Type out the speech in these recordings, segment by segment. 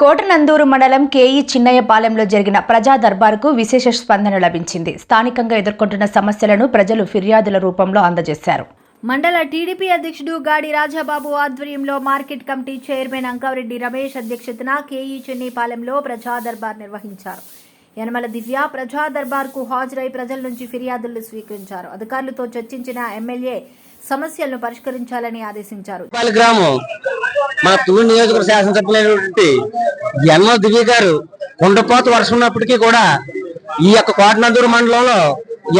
కోటనందూరు మండలం కేఈ చిన్నయ్యపాలెంలో జరిగిన ప్రజా దర్బార్కు విశేష స్పందన లభించింది. స్థానికంగా ఎదుర్కొంటున్న సమస్యలను ప్రజలు ఫిర్యాదుల రూపంలో అందజేశారు. మండల టీడీపీ అధ్యక్షుడు గాడి రాజాబాబు ఆధ్వర్యంలో market committee chairman Ankareddy Ramesh అధ్యక్షతన కేఈ చెన్నైపాలెంలో ప్రజా దర్బార్ నిర్వహించారు. యనమల దివ్య ప్రజా దర్బార్కు హాజరై ప్రజల నుంచి ఫిర్యాదులు స్వీకరించారు. అధికారులతో చర్చించిన ఎమ్మెల్యే సమస్యలను పరిష్కరించాలని ఆదేశించారు. గ్రామం మా తూరు నియోజకవర్గ శాసనసభ్యులైనటువంటి ఎన్నో దివ్య గారు కుండపోత వర్షం ఉన్నప్పటికీ కూడా ఈ యొక్క కోటనందూరు మండలంలో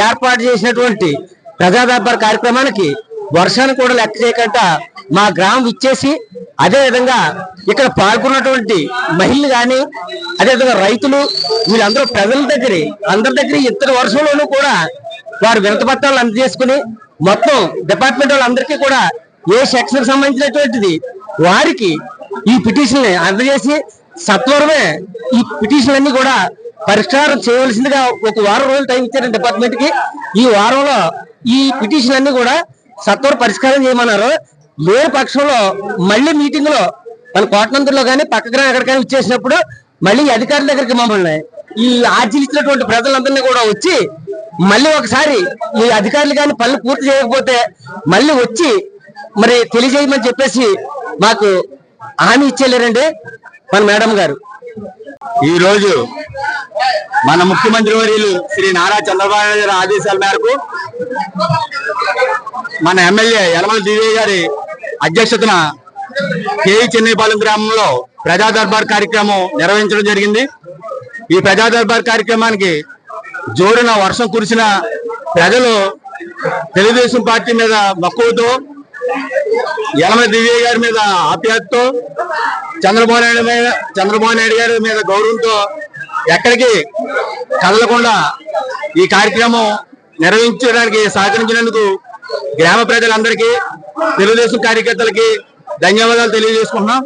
ఏర్పాటు చేసినటువంటి ప్రజా దర్బార్ కార్యక్రమానికి వర్షాన్ని కూడా లెక్క చేయకుండా మా గ్రామం ఇచ్చేసి అదే విధంగా ఇక్కడ పాల్గొన్నటువంటి మహిళలు కానీ అదే విధంగా రైతులు వీళ్ళందరూ ప్రజల దగ్గర అందరి దగ్గర ఇద్దరు వర్షంలోనూ కూడా వారు వినతపత్రాలు అందజేసుకుని మొత్తం డిపార్ట్మెంట్ వాళ్ళందరికీ కూడా ఏ సెక్షన్ సంబంధించినటువంటిది వారికి ఈ పిటిషన్ అందజేసి సత్వరమే ఈ పిటిషన్ అన్ని కూడా పరిష్కారం చేయవలసిందిగా ఒక వారం రోజులు టైం ఇచ్చారు డిపార్ట్మెంట్కి. ఈ వారంలో ఈ పిటిషన్ అన్ని కూడా సత్వర పరిష్కారం చేయమన్నారు. లేని పక్షంలో మళ్ళీ మీటింగ్లో మన కోటనందులో కానీ పక్క ఎక్కడికైనా ఇచ్చేసినప్పుడు మళ్ళీ అధికారుల దగ్గరికి మమ్మల్ని ఈ ఆర్జీలు ఇచ్చినటువంటి ప్రజలందరినీ కూడా వచ్చి మళ్ళీ ఒకసారి ఈ అధికారులు కానీ పనులు పూర్తి చేయకపోతే మళ్ళీ వచ్చి మరి తెలియజేయమని చెప్పేసి మాకు హామీ ఇచ్చేయలేరండి మన మేడం గారు. ఈ రోజు మన ముఖ్యమంత్రి వర్యులు శ్రీ నారా చంద్రబాబు నాయుడు గారి ఆదేశాల మేరకు మన ఎమ్మెల్యే యనమల దివ్య గారి అధ్యక్షతన కేఈ చెన్నైపాలెం గ్రామంలో ప్రజా దర్బార్ కార్యక్రమం నిర్వహించడం జరిగింది. ఈ ప్రజా దర్బార్ కార్యక్రమానికి జోరున వర్షం కురిసిన ప్రజలు తెలుగుదేశం పార్టీ మీద మక్కువతో యనమల దివ్య గారి మీద ఆప్యాయతతో చంద్రబాబు నాయుడు మీద చంద్రబాబు నాయుడు గారి మీద గౌరవంతో ఎక్కడికి కదలకుండా ఈ కార్యక్రమం నిర్వహించడానికి సహకరించినందుకు గ్రామ ప్రజలందరికీ తెలుగుదేశం కార్యకర్తలకి ధన్యవాదాలు తెలియజేసుకుంటున్నాం.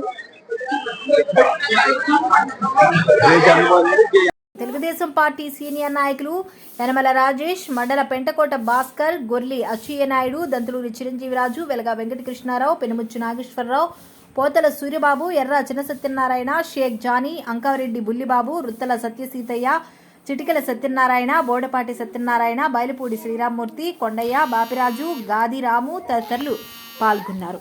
తెలుగుదేశం పార్టీ సీనియర్ నాయకులు యనమల రాజేష్ మండల పెంటకోట భాస్కర్ గొర్లి అచ్చయ్య నాయుడు దంతులూరి చిరంజీవిరాజు వెలగా వెంకటకృష్ణారావు పెనుముచ్చు నాగేశ్వరరావు పోతల సూర్యబాబు ఎర్ర చిన్న సత్యనారాయణ షేక్ జానీ అంకారెడ్డి బుల్లిబాబు రుత్తల సత్యసీతయ్య చిటికెల సత్యనారాయణ బోడపాటి సత్యనారాయణ బయలుపూడి శ్రీరామ్మూర్తి కొండయ్య బాపిరాజు గాదిరాము తదితరులు పాల్గొన్నారు.